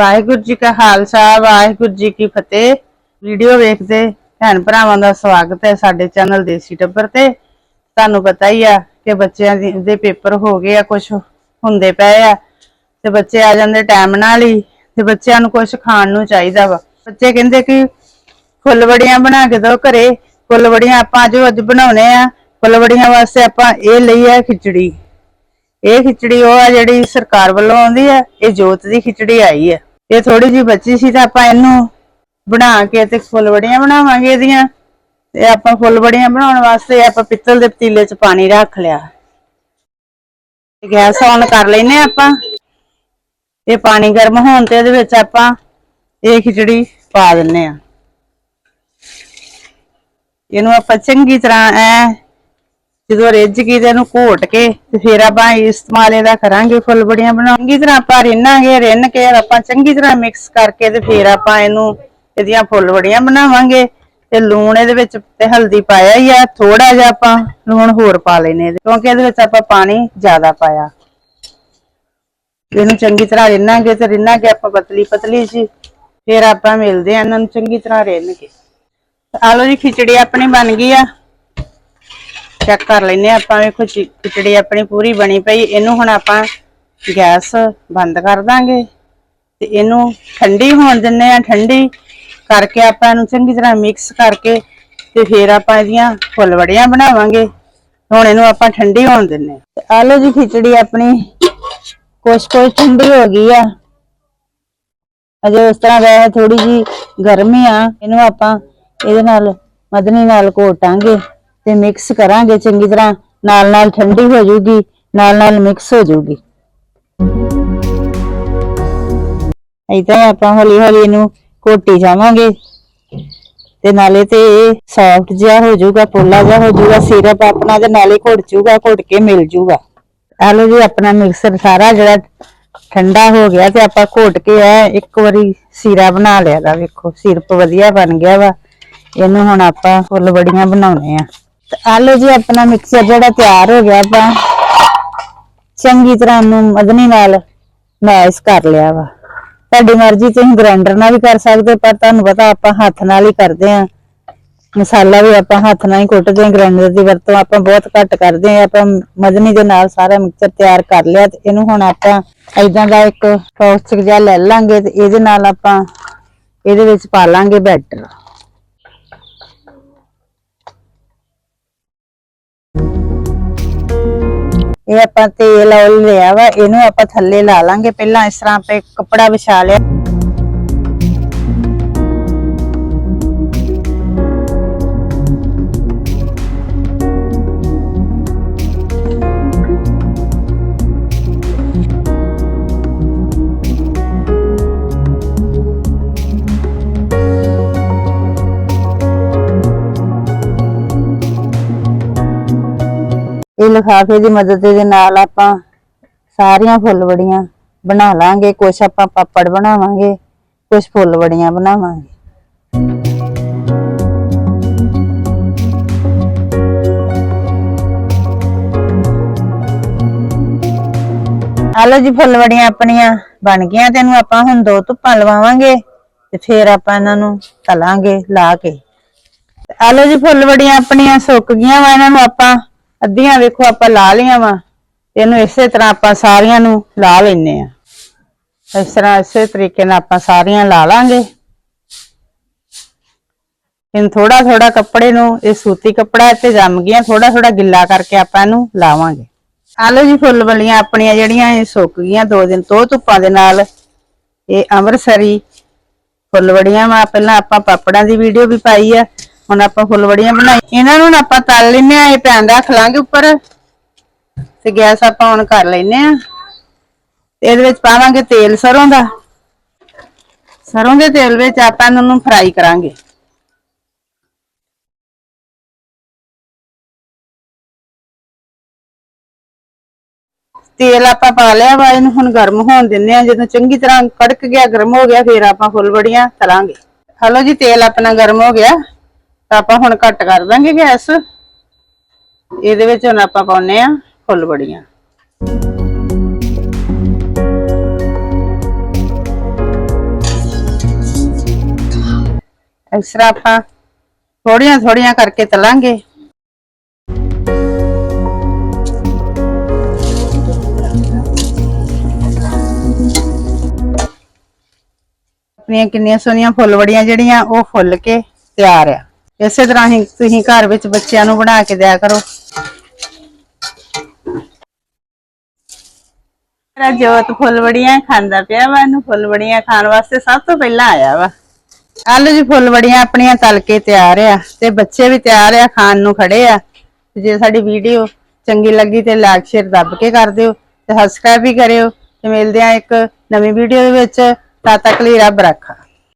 ਵਾਹਿਗੁਰੂ ਜੀ ਕਾ ਖਾਲਸਾ, ਵਾਹਿਗੁਰੂ ਜੀ ਕੀ ਫਤਿਹ। ਵੀਡੀਓ ਵੇਖਦੇ ਭੈਣ ਭਰਾਵਾਂ ਦਾ ਸਵਾਗਤ ਹੈ ਸਾਡੇ ਚੈਨਲ ਦੇਸੀ ਟੱਬਰ ਤੇ। ਤੁਹਾਨੂੰ ਪਤਾ ਹੀ ਆ ਕਿ ਬੱਚਿਆਂ ਦੇ ਪੇਪਰ ਹੋ ਗਏ ਆ ਕੁਝ ਹੁੰਦੇ ਪਏ ਆ। ਤੇ ਬੱਚੇ ਆ ਜਾਂਦੇ ਟਾਈਮ ਨਾਲ ਹੀ, ਤੇ ਬੱਚਿਆਂ ਨੂੰ ਕੁਝ ਖਾਣ ਨੂੰ ਚਾਹੀਦਾ ਵਾ। ਬੱਚੇ ਕਹਿੰਦੇ ਕਿ ਫੁੱਲਵੜੀਆਂ ਬਣਾ ਕੇ ਦਿਓ ਘਰੇ। ਫੁੱਲਵੜੀਆਂ ਆਪਾਂ ਜੋ ਅੱਜ ਬਣਾਉਣੇ ਆ, ਫੁੱਲਵੜੀਆਂ ਵਾਸਤੇ ਆਪਾਂ ਇਹ ਲਈ ਆ ਖਿਚੜੀ। ਇਹ ਖਿਚੜੀ ਉਹ ਆ ਜਿਹੜੀ ਸਰਕਾਰ ਵੱਲੋਂ ਆਉਂਦੀ ਆ, ਇਹ ਜੋਤ ਦੀ ਖਿਚੜੀ ਆਈ ਆ। ਇਹ ਥੋੜੀ ਜਿਹੀ ਬੱਚੀ ਸੀ ਤਾਂ ਆਪਾਂ ਇਹਨੂੰ ਬਣਾ ਕੇ ਤੇ ਫੁੱਲਵੜੀਆਂ ਬਣਾਵਾਂਗੇ ਇਹਦੀਆਂ। ਤੇ ਆਪਾਂ ਫੁੱਲਵੜੀਆਂ ਬਣਾਉਣ ਵਾਸਤੇ ਆਪਾਂ ਪਿੱਤਲ ਦੇ ਪਤੀਲੇ 'ਚ ਪਾਣੀ ਰੱਖ ਲਿਆ। ਗੈਸ ਔਨ ਕਰ ਲੈਨੇ ਆਪਾਂ। ਇਹ ਪਾਣੀ ਗਰਮ ਹੋਣ ਤੇ ਇਹਦੇ ਵਿੱਚ ਆਪਾਂ ਇਹ ਖਿਚੜੀ ਪਾ ਦਿੰਨੇ ਆ ਇਹਨੂੰ ਆਪਾਂ ਚੰਗੀ ਤਰ੍ਹਾਂ ਐ ਜਦੋਂ ਰਿੱਝ ਗਈ ਤੇ ਇਹਨੂੰ ਘੋਟ ਕੇ ਤੇ ਫਿਰ ਆਪਾਂ ਇਸਤੇਮਾਲ ਇਹਦਾ ਕਰਾਂਗੇ ਫੁੱਲਬੜੀਆਂ ਬਣਾਉਣ। ਚੰਗੀ ਤਰ੍ਹਾਂ ਆਪਾਂ ਰਿੰਨਾਂਗੇ, ਰਿੰਨ ਕੇ ਆਪਾਂ ਚੰਗੀ ਤਰ੍ਹਾਂ ਮਿਕਸ ਕਰਕੇ ਤੇ ਫਿਰ ਆਪਾਂ ਇਹਨੂੰ ਇਹਦੀਆਂ ਫੁੱਲਬੜੀਆਂ ਬਣਾਵਾਂਗੇ। ਤੇ ਲੂਣ ਇਹਦੇ ਵਿੱਚ ਤੇ ਹਲਦੀ ਪਾਇਆ ਹੀ ਆ ਥੋੜਾ ਜਿਹਾ ਆਪਾਂ ਲੂਣ ਹੋਰ ਪਾ ਲੈਨੇ ਕਿਉਂਕਿ ਇਹਦੇ ਵਿੱਚ ਆਪਾਂ ਪਾਣੀ ਜ਼ਿਆਦਾ ਪਾਇਆ। ਇਹਨੂੰ ਚੰਗੀ ਤਰ੍ਹਾਂ ਰਿੰਨਾਂਗੇ ਤੇ ਰਿੰਨਾ ਰਿੰਨਾਂਗੇ ਆਪਾਂ ਪਤਲੀ ਪਤਲੀ ਜੀ। ਫਿਰ ਆਪਾਂ ਮਿਲਦੇ ਆ ਇਹਨਾਂ ਨੂੰ ਚੰਗੀ ਤਰ੍ਹਾਂ ਰਿੰਨ ਕੇ। ਆਲੋ ਲਓ ਜੀ, ਖਿਚੜੀ ਆਪਣੀ ਬਣ ਗਈ ਆ। ਚੈੱਕ ਕਰ ਲੈਨੇ ਆ ਆਪਾਂ ਵੇਖੋ ਖਿਚੜੀ ਆਪਣੀ ਪੂਰੀ ਬਣੀ ਪਈ, ਇਹਨੂੰ ਹੁਣ ਆਪਾਂ ਗੈਸ ਬੰਦ ਕਰ ਦਾਂਗੇ। ਤੇ ਇਹਨੂੰ ਠੰਡੀ ਹੋਣ ਦਿੰਨੇ ਆ ਠੰਡੀ ਕਰਕੇ ਆਪਾਂ ਇਹਨੂੰ ਚੰਗੀ ਤਰ੍ਹਾਂ ਮਿਕਸ ਕਰਕੇ ਤੇ ਫਿਰ ਆਪਾਂ ਇਹਦੀਆਂ ਫੁੱਲਵੜੀਆਂ ਬਣਾਵਾਂਗੇ। ਹੁਣ ਇਹਨੂੰ ਆਪਾਂ ਠੰਡੀ ਹੋਣ ਦਿੰਨੇ ਆ ਤੇ ਆ ਲਓ ਜੀ ਖਿਚੜੀ ਆਪਣੀ, ਕੁਛ ਕੁਛ ਠੰਡੀ ਹੋ ਗਈ ਆ। ਅਜੇ ਉਸ ਤਰ੍ਹਾਂ ਵੈਸੇ ਥੋੜੀ ਜੀ ਗਰਮੀ ਆ, ਇਹਨੂੰ ਆਪਾਂ ਇਹਦੇ ਨਾਲ ਮਦਨੀ ਨਾਲ ਘੋਟਾਂਗੇ। ਤੇ ਮਿਕਸ ਕਰਾਂਗੇ ਚੰਗੀ ਤਰ੍ਹਾਂ ਨਾਲ ਨਾਲ ਠੰਡੀ ਹੋ ਜਾਊਗੀ ਨਾਲ ਨਾਲ ਮਿਕਸ ਹੋ ਜਾਊਗੀ। ਇਦਾਂ ਆਪਾਂ ਹੌਲੀ ਹੌਲੀ ਇਹਨੂੰ ਘੋਟੀ ਜਾਵਾਂਗੇ। ਤੇ ਨਾਲੇ ਤੇ ਇਹ ਸੌਫਟ ਜਿਹਾ ਹੋ ਜਾਊਗਾ, ਪੋਲਾ ਜਿਹਾ ਹੋ ਜਾਊਗਾ ਸਿਰਪ ਆਪਣਾ ਤੇ ਨਾਲੇ ਘੁੱਟ ਜਾਊਗਾ, ਘੁੱਟ ਕੇ ਮਿਲ ਜਾਊਗਾ। ਆ ਲਓ ਜੀ, ਆਪਣਾ ਮਿਕਸਰ ਸਾਰਾ ਜਿਹੜਾ ਠੰਡਾ ਹੋ ਗਿਆ ਤੇ ਆਪਾਂ ਘੋਟ ਕੇ ਆ ਇੱਕ ਵਾਰੀ ਸੀਰਾ ਬਣਾ ਲਿਆ ਦਾ ਵੇਖੋ ਸਿਰਪ ਵਧੀਆ ਬਣ ਗਿਆ ਵਾ। ਇਹਨੂੰ ਹੁਣ ਆਪਾਂ ਫੁੱਲ ਬੜੀਆਂ ਬਣਾਉਣੇ ਆ। ਆ ਲਓ ਜੀ, ਆਪਣਾ ਮਿਕਸਰ ਜਿਹੜਾ ਤਿਆਰ ਹੋ ਗਿਆ ਆਪਾਂ, ਚੰਗੀ ਤਰ੍ਹਾਂ ਨੂੰ ਮਦਨੀ ਨਾਲ ਮੈਸ਼ ਕਰ ਲਿਆ ਵਾ। ਤੁਹਾਡੀ ਮਰਜ਼ੀ, ਤੁਸੀਂ ਗ੍ਰਾਈਂਡਰ ਨਾਲ ਵੀ ਕਰ ਸਕਦੇ ਪਰ ਤੁਹਾਨੂੰ ਪਤਾ ਆਪਾਂ ਹੱਥ ਨਾਲ ਹੀ ਕਰਦੇ ਆ ਮਸਾਲਾ ਵੀ ਆਪਾਂ ਹੱਥ ਨਾਲ ਹੀ ਕੁੱਟਦੇ ਆ ਗ੍ਰਾਈਂਡਰ ਦੀ ਵਰਤੋਂ ਆਪਾਂ ਬਹੁਤ ਘੱਟ ਕਰਦੇ ਆ ਆਪਾਂ ਮਦਨੀ ਦੇ ਨਾਲ ਸਾਰਾ ਮਿਕਸਚਰ ਤਿਆਰ ਕਰ ਲਿਆ ਤੇ ਇਹਨੂੰ ਹੁਣ ਆਪਾਂ ਐਦਾਂ ਦਾ ਇੱਕ ਟੋਸਟਰ ਜਿਹਾ ਲੈ ਲਾਂਗੇ ਤੇ ਇਹਦੇ ਨਾਲ ਆਪਾਂ ਇਹਦੇ ਵਿੱਚ ਪਾ ਲਾਂਗੇ ਬੈਟਰ। ਇਹ ਆਪਾਂ ਤੇਲ ਔਲ ਲਿਆ ਵਾ, ਇਹਨੂੰ ਆਪਾਂ ਥੱਲੇ ਲਾ ਲਾਂਗੇ। ਪਹਿਲਾਂ ਇਸ ਤਰ੍ਹਾਂ ਆਪਾਂ ਕੱਪੜਾ ਵਿਛਾ ਲਿਆ। ਇਹ ਲਿਫਾਫੇ ਦੀ ਮਦਦ ਦੇ ਨਾਲ ਆਪਾਂ ਸਾਰੀਆਂ ਫੁੱਲਵੜੀਆਂ ਬਣਾ ਲਾਂਗੇ। ਕੁਛ ਆਪਾਂ ਪਾਪੜ ਬਣਾਵਾਂਗੇ, ਕੁਛ ਫੁੱਲਵੜੀਆਂ ਬਣਾਵਾਂਗੇ। ਆਲੋ ਜੀ ਫੁੱਲਵੜੀਆਂ ਆਪਣੀਆਂ ਬਣ ਗਈਆਂ। ਤੇ ਇਹਨੂੰ ਆਪਾਂ ਹੁਣ ਦੋ ਧੁੱਪਾਂ ਲਵਾਵਾਂਗੇ ਤੇ ਫੇਰ ਆਪਾਂ ਇਹਨਾਂ ਨੂੰ ਤਲਾਂਗੇ, ਲਾ ਕੇ। ਆਲੋ ਜੀ ਫੁੱਲਵੜੀਆਂ ਆਪਣੀਆਂ ਸੁੱਕ ਗਈਆਂ ਵਾ। ਇਹਨਾਂ ਨੂੰ ਆਪਾਂ ਅੱਧੀਆਂ ਵੇਖੋ ਆਪਾਂ ਲਾ ਲਈਆਂ ਵਾ ਇਹਨੂੰ ਇਸੇ ਤਰ੍ਹਾਂ ਆਪਾਂ ਸਾਰੀਆਂ ਨੂੰ ਲਾ ਲੈਨੇ ਆ ਇਸ ਤਰ੍ਹਾਂ ਇਸੇ ਤਰੀਕੇ ਨਾਲ ਆਪਾਂ ਸਾਰੀਆਂ ਲਾ ਲਾਂਗੇ। ਇਹਨੂੰ ਥੋੜਾ ਥੋੜਾ ਕੱਪੜੇ ਨੂੰ, ਇਹ ਸੂਤੀ ਕੱਪੜਾ ਤੇ ਜੰਮ ਗਿਆ ਥੋੜਾ ਥੋੜਾ ਗਿੱਲਾ ਕਰਕੇ ਆਪਾਂ ਇਹਨੂੰ ਲਾਵਾਂਗੇ। ਆਲੋ ਜੀ ਫੁੱਲ ਵਾਲੀਆਂ ਆਪਣੀਆਂ ਜਿਹੜੀਆਂ ਇਹ ਸੁੱਕ ਗਈਆਂ, ਦੋ ਦਿਨ ਤੋਂ ਧੁੱਪਾਂ ਦੇ ਨਾਲ। ਇਹ ਅੰਮ੍ਰਿਤਸਰੀ ਫੁੱਲਵੜੀਆਂ ਵਾ, ਪਹਿਲਾਂ ਆਪਾਂ ਪਾਪੜਾਂ ਦੀ ਵੀਡੀਓ ਵੀ ਪਾਈ ਆ। ਹੁਣ ਆਪਾਂ ਫੁੱਲਵੜੀਆਂ ਬਣਾਈ। ਇਹਨਾਂ ਨੂੰ ਨਾ ਆਪਾਂ ਤਲ ਲੈਨੇ ਆ ਇਹ ਪੈਨ ਰੱਖ ਲਾਂਗੇ ਉੱਪਰ। ਤੇ ਗੈਸ ਆਪਾਂ ਔਨ ਕਰ ਲੈਨੇ ਆ ਇਹਦੇ ਵਿੱਚ ਪਾਵਾਂਗੇ ਤੇਲ ਸਰੋਂ ਦਾ। ਸਰੋਂ ਦੇ ਤੇਲ ਵਿੱਚ ਆਪਾਂ ਇਹਨਾਂ ਨੂੰ ਫਰਾਈ ਕਰਾਂਗੇ। ਤੇਲ ਆਪਾਂ ਪਾ ਲਿਆ ਵਾ, ਇਹਨੂੰ ਹੁਣ ਗਰਮ ਹੋਣ ਦਿੰਨੇ ਆ ਜਦੋਂ ਚੰਗੀ ਤਰ੍ਹਾਂ ਕੜਕ ਗਿਆ, ਗਰਮ ਹੋ ਗਿਆ, ਫਿਰ ਆਪਾਂ ਫੁੱਲਵੜੀਆਂ ਤਲਾਂਗੇ। ਹਲੋ ਜੀ, ਤੇਲ ਆਪਣਾ ਗਰਮ ਹੋ ਗਿਆ। ਤਾਂ ਆਪਾਂ ਹੁਣ ਘੱਟ ਕਰ ਦਾਂਗੇ ਗੈਸ। ਇਹਦੇ ਵਿੱਚ ਹੁਣ ਆਪਾਂ ਪਾਉਨੇ ਆ ਫੁੱਲਵੜੀਆਂ ਇਸ ਤਰ੍ਹਾਂ ਆਪਾਂ ਥੋੜੀਆਂ ਥੋੜੀਆਂ ਕਰਕੇ ਤਲਾਂਗੇ। ਆਪਣੀਆਂ ਕਿੰਨੀਆਂ ਸੋਹਣੀਆਂ ਫੁੱਲਵੜੀਆਂ ਜਿਹੜੀਆਂ ਉਹ ਫੁੱਲ ਕੇ ਤਿਆਰ ਆ। ਇਸੇ ਤਰ੍ਹਾਂ ਹੀ ਤੁਸੀਂ ਘਰ ਵਿੱਚ ਬੱਚਿਆਂ ਨੂੰ ਬਣਾ ਕੇ ਦਿਆ ਕਰੋ। ਮੇਰਾ ਜੋਤ ਫੁੱਲਵੜੀਆਂ ਖਾਂਦਾ ਪਿਆ ਵਾ, ਇਹਨੂੰ ਫੁੱਲਵੜੀਆਂ ਖਾਣ ਵਾਸਤੇ ਸਭ ਤੋਂ ਪਹਿਲਾਂ ਆਇਆ ਵਾ। ਆਲੂ ਜੀ ਫੁੱਲਵੜੀਆਂ ਆਪਣੀਆਂ ਤਲ ਕੇ ਤਿਆਰ ਆ ਤੇ ਬੱਚੇ ਵੀ ਤਿਆਰ ਆ, ਖਾਣ ਨੂੰ ਖੜੇ ਆ। ਤੇ ਜੇ ਸਾਡੀ ਵੀਡੀਓ ਚੰਗੀ ਲੱਗੀ ਤੇ ਲਾਈਕ, ਸ਼ੇਅਰ ਦੱਬ ਕੇ ਕਰ ਦਿਓ ਤੇ ਸਬਸਕ੍ਰਾਈਬ ਵੀ ਕਰਿਓ ਤੇ ਮਿਲਦੇ ਆ ਇੱਕ ਨਵੀਂ ਵੀਡੀਓ ਦੇ ਵਿੱਚ। ਤਦ ਤੱਕ ਲਈ ਰੱਬ ਰੱਖਾ।